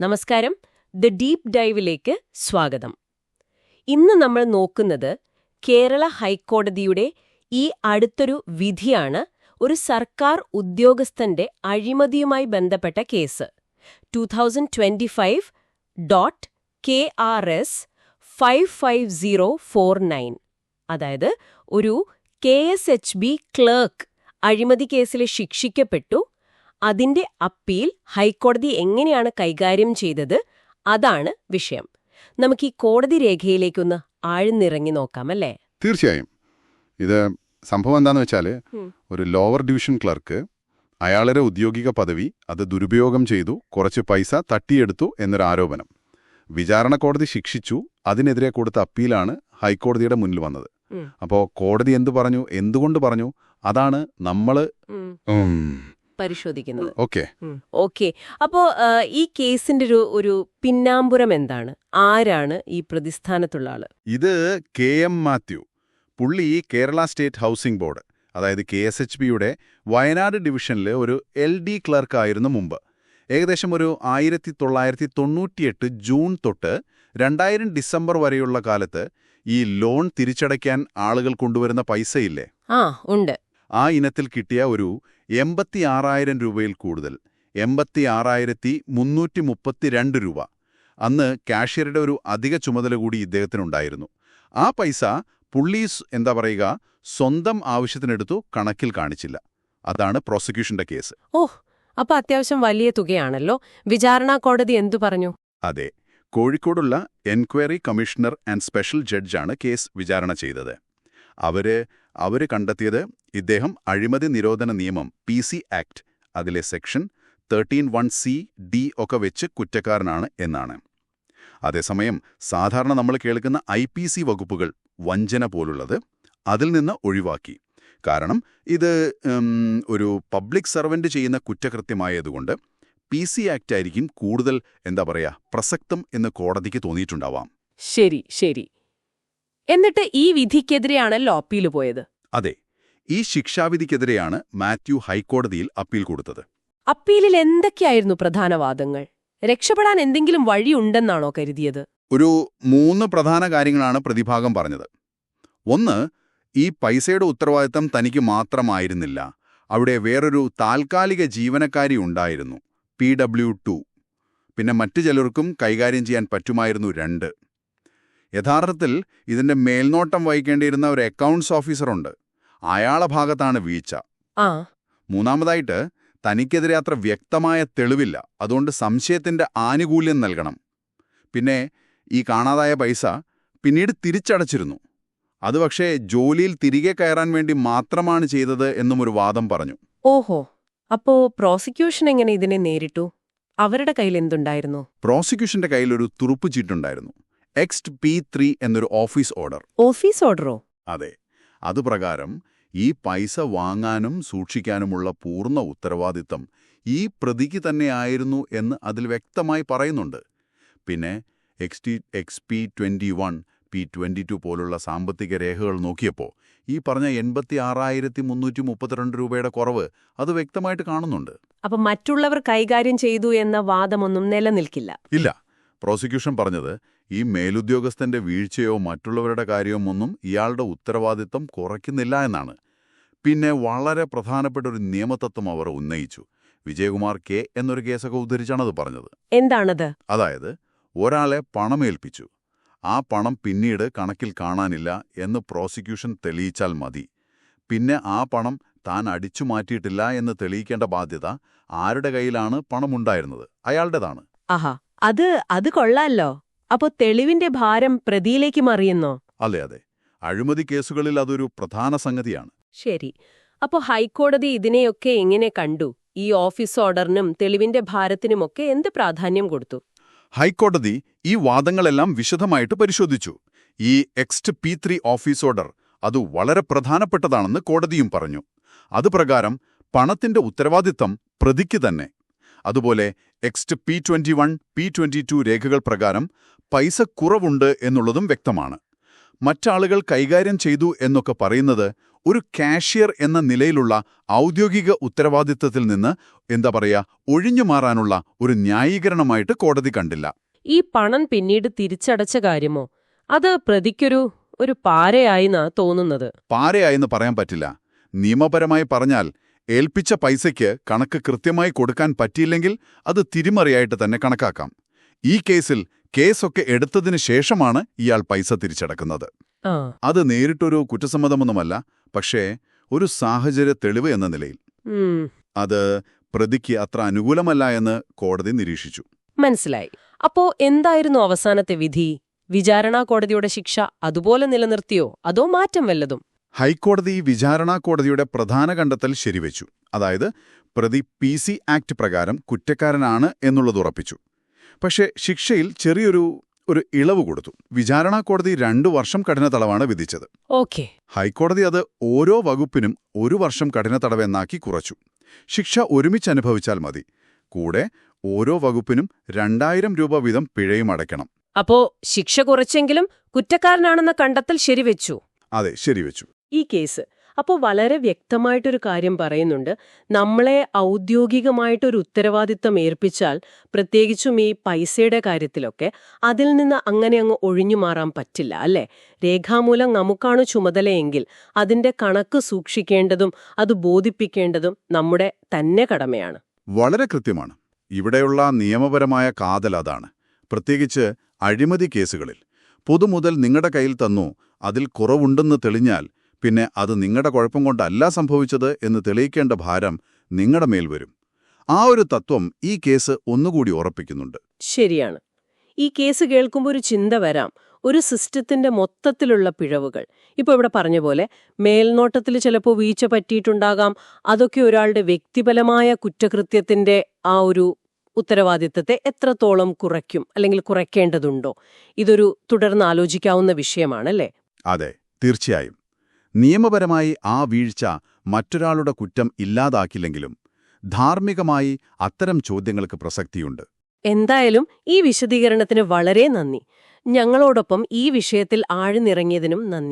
നമസ്കാരം. The deep ഡൈവിലേക്ക് സ്വാഗതം. ഇന്ന് നമ്മൾ നോക്കുന്നത് കേരള ഹൈക്കോടതിയുടെ ഈ അടുത്തൊരു വിധിയാണ് ഒരു സർക്കാർ ഉദ്യോഗസ്ഥന്റെ അഴിമതിയുമായി ബന്ധപ്പെട്ട case. Two thousand twenty five dot K R S five five zero four nine അതായത് ഒരു K S H B clerk അഴിമതി കേസിൽ ശിക്ഷിക്കപ്പെട്ടു അതിന്റെ അപ്പീൽ ഹൈക്കോടതി എങ്ങനെയാണ് കൈകാര്യം ചെയ്തത് അതാണ് വിഷയം. നമുക്ക് ഈ കോടതി രേഖയിലേക്കൊന്ന് ആഴ്ന്നിറങ്ങി നോക്കാം അല്ലേ? തീർച്ചയായും. ഇത് സംഭവം എന്താന്ന് വെച്ചാൽ ഒരു ലോവർ ഡിവിഷൻ ക്ലർക്ക് അയാളുടെ ഔദ്യോഗിക പദവി അത് ദുരുപയോഗം ചെയ്തു കുറച്ച് പൈസ തട്ടിയെടുത്തു എന്നൊരു ആരോപണം വിചാരണ കോടതി ശിക്ഷിച്ചു അതിനെതിരെ കൊടുത്ത അപ്പീലാണ് ഹൈക്കോടതിയുടെ മുന്നിൽ വന്നത്. അപ്പോൾ കോടതി എന്തു പറഞ്ഞു എന്തുകൊണ്ട് പറഞ്ഞു അതാണ് നമ്മൾ പരിശോധിക്കുന്നത്. ഓക്കെ. ഓക്കെ. അപ്പോ ഈ കേസിന്റെ ഒരു ഒരു പിന്നാമ്പുരം എന്താണ്? ആരാണ് ഈ പ്രതിസ്ഥാനത്തുള്ള ആൾ? ഇത് കെ എം മാത്യു പുള്ളി കേരള സ്റ്റേറ്റ് ഹൗസിംഗ് ബോർഡ് അതായത് കെ എസ് എച്ച് ബിയുടെ വയനാട് ഡിവിഷനിലെ ഒരു എൽ ഡി ക്ലർക്കായിരുന്നു മുമ്പ്. ഏകദേശം ഒരു ആയിരത്തി തൊള്ളായിരത്തി തൊണ്ണൂറ്റിയെട്ട് ജൂൺ തൊട്ട് രണ്ടായിരം ഡിസംബർ വരെയുള്ള കാലത്ത് ഈ ലോൺ തിരിച്ചടയ്ക്കാൻ ആളുകൾ കൊണ്ടുവരുന്ന പൈസയില്ലേ? ആ ഉണ്ട്. ആ ഇനത്തിൽ കിട്ടിയ ഒരു എൺപത്തി ആറായിരം രൂപയിൽ കൂടുതൽ. എൺപത്തി ആറായിരത്തി മുന്നൂറ്റി മുപ്പത്തിരണ്ട് രൂപ. അന്ന് കാഷ്യറുടെ ഒരു അധിക ചുമതല കൂടി ഇദ്ദേഹത്തിനുണ്ടായിരുന്നു. ആ പൈസ പുള്ളീസ് എന്താ പറയുക സ്വന്തം ആവശ്യത്തിനെടുത്തു കണക്കിൽ കാണിച്ചില്ല. അതാണ് പ്രോസിക്യൂഷന്റെ കേസ്. ഓ അപ്പൊ അത്യാവശ്യം വലിയ തുകയാണല്ലോ. വിചാരണ കോടതി എന്തു പറഞ്ഞു? അതെ കോഴിക്കോടുള്ള എൻക്വയറി കമ്മീഷണർ ആൻഡ് സ്പെഷ്യൽ ജഡ്ജാണ് കേസ് വിചാരണ ചെയ്തത്. അവർ അവർ കണ്ടെത്തിയത് ഇദ്ദേഹം അഴിമതി നിരോധന നിയമം പി ആക്ട് അതിലെ section thirteen one C D ഒക്കെ വെച്ച് കുറ്റക്കാരനാണ് എന്നാണ്. അതേസമയം സാധാരണ നമ്മൾ കേൾക്കുന്ന ഐ പി സി വകുപ്പുകൾ വഞ്ചന പോലുള്ളത് അതിൽ നിന്ന് ഒഴിവാക്കി. കാരണം ഇത് ഒരു പബ്ലിക് സർവന്റ് ചെയ്യുന്ന കുറ്റകൃത്യമായതുകൊണ്ട് പി സി ആക്ട് ആയിരിക്കും കൂടുതൽ എന്താ പറയാ പ്രസക്തം എന്ന് കോടതിക്ക് തോന്നിയിട്ടുണ്ടാവാം. ശരി ശരി. എന്നിട്ട് ഈ വിധിക്കെതിരെയാണല്ലോ അപ്പീൽ പോയത്. അതെ ഈ ശിക്ഷാവിധിക്കെതിരെയാണ് മാത്യു ഹൈക്കോടതിയിൽ അപ്പീൽ കൊടുത്തത്. അപ്പീലിൽ എന്തൊക്കെയായിരുന്നു പ്രധാന വാദങ്ങൾ? രക്ഷപ്പെടാൻ എന്തെങ്കിലും വഴിയുണ്ടെന്നാണോ കരുതിയത്? ഒരു മൂന്ന് പ്രധാന കാര്യങ്ങളാണ് പ്രതിഭാഗം പറഞ്ഞത്. ഒന്ന് ഈ പൈസയുടെ ഉത്തരവാദിത്തം തനിക്ക് മാത്രമായിരുന്നില്ല. അവിടെ വേറൊരു താൽക്കാലിക ജീവനക്കാരി ഉണ്ടായിരുന്നു പി ഡബ്ല്യു ടു. പിന്നെ മറ്റു ചിലർക്കും കൈകാര്യം ചെയ്യാൻ പറ്റുമായിരുന്നു രണ്ട്. യഥാർത്ഥത്തിൽ ഇതിന്റെ മേൽനോട്ടം വഹിക്കേണ്ടിയിരുന്ന ഒരു അക്കൗണ്ട്സ് ഓഫീസറുണ്ട് അയാളെ ഭാഗത്താണ് വീഴ്ച. ആ. മൂന്നാമതായിട്ട് തനിക്കെതിരെ അത്ര വ്യക്തമായ തെളിവില്ല. അതുകൊണ്ട് സംശയത്തിന്റെ ആനുകൂല്യം നൽകണം. പിന്നെ ഈ കാണാതായ പൈസ പിന്നീട് തിരിച്ചടച്ചിരുന്നു. അത് പക്ഷേ ജോലിയിൽ തിരികെ കയറാൻ വേണ്ടി മാത്രമാണ് ചെയ്തത് എന്നും ഒരു വാദം പറഞ്ഞു. ഓഹോ. അപ്പോ പ്രോസിക്യൂഷൻ എങ്ങനെ ഇതിനെ നേരിട്ടു? അവരുടെ കയ്യിൽ എന്തുണ്ടായിരുന്നു? പ്രോസിക്യൂഷന്റെ കയ്യിൽ ഒരു തുറുപ്പ് ചീട്ടുണ്ടായിരുന്നു. എക്സ്റ്റ് പി ത്രീ എന്നൊരു ഓഫീസ് ഓർഡർ. ഓഫീസ് ഓർഡറോ? അതെ. അതുപ്രകാരം ഈ പൈസ വാങ്ങാനും സൂക്ഷിക്കാനുമുള്ള പൂർണ ഉത്തരവാദിത്തം ഈ പ്രതിക്ക് തന്നെയായിരുന്നു എന്ന് അതിൽ വ്യക്തമായി പറയുന്നുണ്ട്. പിന്നെ ext ex P twenty one P twenty two പോലുള്ള സാമ്പത്തിക രേഖകൾ നോക്കിയപ്പോൾ ഈ പറഞ്ഞ എൺപത്തി ആറായിരത്തി മുന്നൂറ്റി മുപ്പത്തിരണ്ട് രൂപയുടെ കുറവ് അത് വ്യക്തമായിട്ട് കാണുന്നുണ്ട്. അപ്പം മറ്റുള്ളവർ കൈകാര്യം ചെയ്തു എന്ന വാദമൊന്നും നിലനിൽക്കില്ല. ഇല്ല. പ്രോസിക്യൂഷൻ പറഞ്ഞത് ഈ മേലുദ്യോഗസ്ഥന്റെ വീഴ്ചയോ മറ്റുള്ളവരുടെ കാര്യമോ ഒന്നും ഇയാളുടെ ഉത്തരവാദിത്തം കുറയ്ക്കുന്നില്ല എന്നാണ്. പിന്നെ വളരെ പ്രധാനപ്പെട്ട ഒരു നിയമതത്വം അവർ ഉന്നയിച്ചു. വിജയകുമാർ കെ എന്നൊരു കേസൊക്കെ ഉദ്ധരിച്ചാണത് പറഞ്ഞത്. എന്താണത്? അതായത് ഒരാളെ പണമേൽപ്പിച്ചു. ആ പണം പിന്നീട് കണക്കിൽ കാണാനില്ല എന്ന് പ്രോസിക്യൂഷൻ തെളിയിച്ചാൽ മതി. പിന്നെ ആ പണം താൻ അടിച്ചു മാറ്റിയിട്ടില്ല എന്ന് തെളിയിക്കേണ്ട ബാധ്യത ആരുടെ കയ്യിലാണ് പണമുണ്ടായിരുന്നത്? അയാളുടേതാണ്. ആഹാ അത് അത് കൊള്ളാലോ. അപ്പോ തെളിവിന്റെ ഭാരം പ്രതിയിലേക്ക് മറിയുന്നോ? അതെ അതെ. അഴിമതി കേസുകളിൽ അതൊരു പ്രധാന സംഗതിയാണ്. ശരി. അപ്പോൾ ഹൈക്കോടതി ഇതിനെയൊക്കെ എങ്ങനെ കണ്ടു? ഈ ഓഫീസ് ഓർഡറിനും തെളിവിന്റെ ഭാരത്തിനുമൊക്കെ എന്ത് പ്രാധാന്യം കൊടുത്തു? ഹൈക്കോടതി ഈ വാദങ്ങളെല്ലാം വിശദമായിട്ട് പരിശോധിച്ചു. ഈ ext P three office order അത് വളരെ പ്രധാനപ്പെട്ടതാണെന്ന് കോടതിയും പറഞ്ഞു. അതുപ്രകാരം പണത്തിന്റെ ഉത്തരവാദിത്തം പ്രതിക്ക് തന്നെ. അതുപോലെ ext P twenty one P two രേഖകൾ പ്രകാരം പൈസ കുറവുണ്ട് എന്നുള്ളതും വ്യക്തമാണ്. മറ്റാളുകൾ കൈകാര്യം ചെയ്തു എന്നൊക്കെ പറയുന്നത് ഒരു കാഷ്യർ എന്ന നിലയിലുള്ള ഔദ്യോഗിക ഉത്തരവാദിത്തത്തിൽ നിന്ന് എന്താ പറയാ ഒഴിഞ്ഞു മാറാനുള്ള ഒരു ന്യായീകരണമായിട്ട് കോടതി കണ്ടില്ല. ഈ പണം പിന്നീട് തിരിച്ചടച്ച കാര്യമോ? അത് പ്രതിക്കൊരു ഒരു പാരയായിന്നാ തോന്നുന്നത്. പാരയായെന്ന് പറയാൻ പറ്റില്ല. നിയമപരമായി പറഞ്ഞാൽ ഏൽപ്പിച്ച പൈസയ്ക്ക് കണക്ക് കൃത്യമായി കൊടുക്കാൻ പറ്റിയില്ലെങ്കിൽ അത് തിരിമറിയായിട്ട് തന്നെ കണക്കാക്കാം. ഈ കേസിൽ കേസൊക്കെ എടുത്തതിന് ശേഷമാണ് ഇയാൾ പൈസ തിരിച്ചടക്കുന്നത്. അത് നേരിട്ടൊരു കുറ്റസമ്മതമൊന്നുമല്ല. പക്ഷേ ഒരു സാഹചര്യ തെളിവ് എന്ന നിലയിൽ അത് പ്രതിക്ക് അത്ര അനുകൂലമല്ല എന്ന് കോടതി നിരീക്ഷിച്ചു. മനസ്സിലായി. അപ്പോ എന്തായിരുന്നു അവസാനത്തെ വിധി? വിചാരണാ കോടതിയുടെ ശിക്ഷ അതുപോലെ നിലനിർത്തിയോ? അതോ മാറ്റം വല്ലതും? ഹൈക്കോടതി വിചാരണാ കോടതിയുടെ പ്രധാന കണ്ടെത്തൽ ശരിവെച്ചു. അതായത് പ്രതി പി സി ആക്ട് പ്രകാരം കുറ്റക്കാരനാണ് എന്നുള്ളത് ഉറപ്പിച്ചു. പക്ഷേ ശിക്ഷയിൽ ചെറിയൊരു ഒരു ഇളവ് കൊടുത്തു. വിചാരണാ കോടതി രണ്ടു വർഷം കഠിന തടവാണ് വിധിച്ചത്. ഓക്കെ. ഹൈക്കോടതി അത് ഓരോ വകുപ്പിനും ഒരു വർഷം കഠിന തടവെന്നാക്കി കുറച്ചു. ശിക്ഷ ഒരുമിച്ച് അനുഭവിച്ചാൽ മതി. കൂടെ ഓരോ വകുപ്പിനും രണ്ടായിരം രൂപ വീതം പിഴയും അടയ്ക്കണം. അപ്പോ ശിക്ഷ കുറച്ചെങ്കിലും കുറ്റക്കാരനാണെന്ന കണ്ടെത്തൽ ശരിവെച്ചു? അതെ ശരിവെച്ചു. ഈ കേസ് അപ്പോൾ വളരെ വ്യക്തമായിട്ടൊരു കാര്യം പറയുന്നുണ്ട്. നമ്മളെ ഔദ്യോഗികമായിട്ടൊരു ഉത്തരവാദിത്തം ഏൽപ്പിച്ചാൽ പ്രത്യേകിച്ചും ഈ പൈസയുടെ കാര്യത്തിലൊക്കെ അതിൽ നിന്ന് അങ്ങനെ അങ്ങ് ഒഴിഞ്ഞു മാറാൻ പറ്റില്ല അല്ലേ? രേഖാമൂലം നമുക്കാണ് ചുമതലയെങ്കിൽ അതിന്റെ കണക്ക് സൂക്ഷിക്കേണ്ടതും അത് ബോധിപ്പിക്കേണ്ടതും നമ്മുടെ തന്നെ കടമയാണ്. വളരെ കൃത്യമാണ്. ഇവിടെയുള്ള നിയമപരമായ കാതൽ അതാണ്. പ്രത്യേകിച്ച് അഴിമതി കേസുകളിൽ. പൊതുമുതൽ നിങ്ങളുടെ കയ്യിൽ തന്നു അതിൽ കുറവുണ്ടെന്ന് തെളിഞ്ഞാൽ പിന്നെ അത് നിങ്ങളുടെ കുഴപ്പം കൊണ്ടല്ല സംഭവിച്ചത് എന്ന് തെളിയിക്കേണ്ട ഭാരം നിങ്ങളുടെ മേൽ വരും. ആ ഒരു തത്വം ഈ കേസ് ഒന്നുകൂടി ഉറപ്പിക്കുന്നുണ്ട്. ശരിയാണ്. ഈ കേസ് കേൾക്കുമ്പോൾ ഒരു ചിന്ത വരാം. ഒരു സിസ്റ്റത്തിന്റെ മൊത്തത്തിലുള്ള പിഴവുകൾ. ഇപ്പൊ ഇവിടെ പറഞ്ഞ പോലെ മേൽനോട്ടത്തിൽ ചിലപ്പോൾ വീഴ്ച പറ്റിയിട്ടുണ്ടാകാം. അതൊക്കെ ഒരാളുടെ വ്യക്തിപരമായ കുറ്റകൃത്യത്തിന്റെ ആ ഒരു ഉത്തരവാദിത്തത്തെ എത്രത്തോളം കുറയ്ക്കും അല്ലെങ്കിൽ കുറയ്ക്കേണ്ടതുണ്ടോ? ഇതൊരു തുടർന്ന് ആലോചിക്കാവുന്ന വിഷയമാണല്ലേ? അതെ തീർച്ചയായും. നിയമപരമായി ആ വീഴ്ച മറ്റൊരാളുടെ കുറ്റം ഇല്ലാതാക്കില്ലെങ്കിലും ധാർമ്മികമായി അത്തരം ചോദ്യങ്ങൾക്ക് പ്രസക്തിയുണ്ട്. എന്തായാലും ഈ വിശദീകരണത്തിന് വളരെ നന്ദി. ഞങ്ങളോടൊപ്പം ഈ വിഷയത്തിൽ ആഴ്ന്നിറങ്ങിയതിനും നന്ദി.